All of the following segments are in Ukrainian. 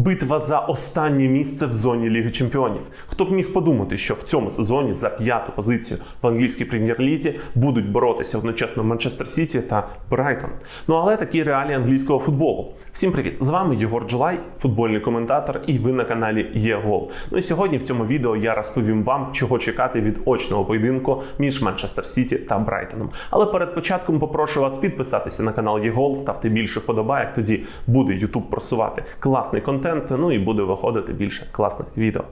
Битва за останнє місце в зоні Ліги Чемпіонів. Хто б міг подумати, що в цьому сезоні за п'яту позицію в англійській прем'єр-лізі будуть боротися одночасно Манчестер Сіті та Брайтон. Ну але такі реалії англійського футболу. Всім привіт! З вами Єгор Джулай, футбольний коментатор, і ви на каналі Є Гол. Ну і сьогодні в цьому відео я розповім вам, чого чекати від очного поєдинку між Манчестер Сіті та Брайтоном. Але перед початком попрошу вас підписатися на канал Є Гол, ставте більше вподобайок, тоді буде YouTube просувати класний контент, ну і буде виходити більше класних відео.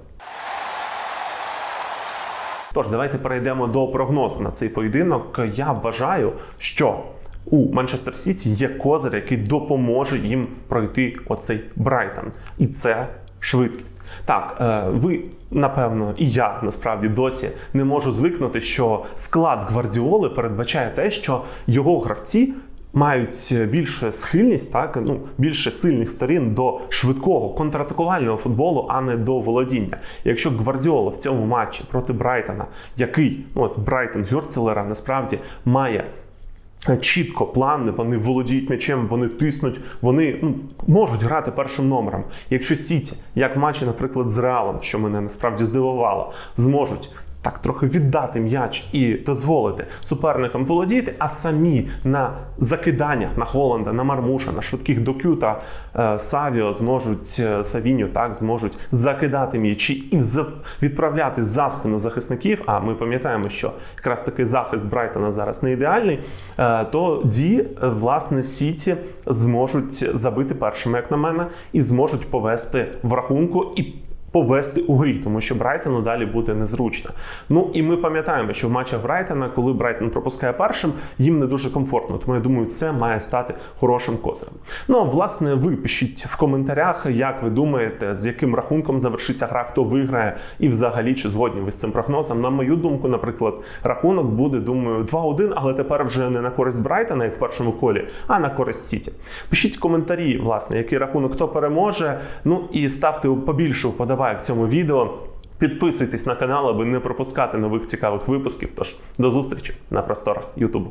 Тож, давайте перейдемо до прогнозу на цей поєдинок. Я вважаю, що у Манчестер Сіті є козир, який допоможе їм пройти оцей Брайтон. І це швидкість. Так, е, ви, напевно, і я насправді досі не можу звикнути, що склад Гвардіоли передбачає те, що його гравці. Мають більше схильність, так ну більше сильних сторін до швидкого контратакувального футболу, а не до володіння. Якщо Гвардіола в цьому матчі проти Брайтона, який ну от Брайтон Гюрцелера насправді має чітко плани, вони володіють м'ячем, вони тиснуть, вони ну, можуть грати першим номером. Якщо Сіті, як в матчі, наприклад, з Реалом, що мене насправді здивувало, зможуть. Так, трохи віддати м'яч і дозволити суперникам володіти, а самі на закиданнях на Холланда, на Мармуша, на швидких докю та е, Савіо зможуть е, Савіньо так зможуть закидати м'ячі і відправляти за спину захисників. А ми пам'ятаємо, що якраз такий захист Брайтона зараз не ідеальний. Е, то ді, е, власне, Сіті зможуть забити першими, як на мене, і зможуть повести в рахунку і повести у грі, тому що Брайтону далі буде незручно. Ну і ми пам'ятаємо, що в матчах Брайтона, коли Брайтон пропускає першим, їм не дуже комфортно. Тому я думаю, це має стати хорошим козирем. Ну, а власне, ви пишіть в коментарях, як ви думаєте, з яким рахунком завершиться гра, хто виграє, і взагалі чи згодні ви з цим прогнозом. На мою думку, наприклад, рахунок буде, думаю, 2-1, але тепер вже не на користь Брайтона, як в першому колі, а на користь Сіті. Пишіть коментарі, власне, який рахунок хто переможе. Ну і ставте побільше вподобайок цьому відео. Підписуйтесь на канал, аби не пропускати нових цікавих випусків. Тож до зустрічі на просторах Ютубу.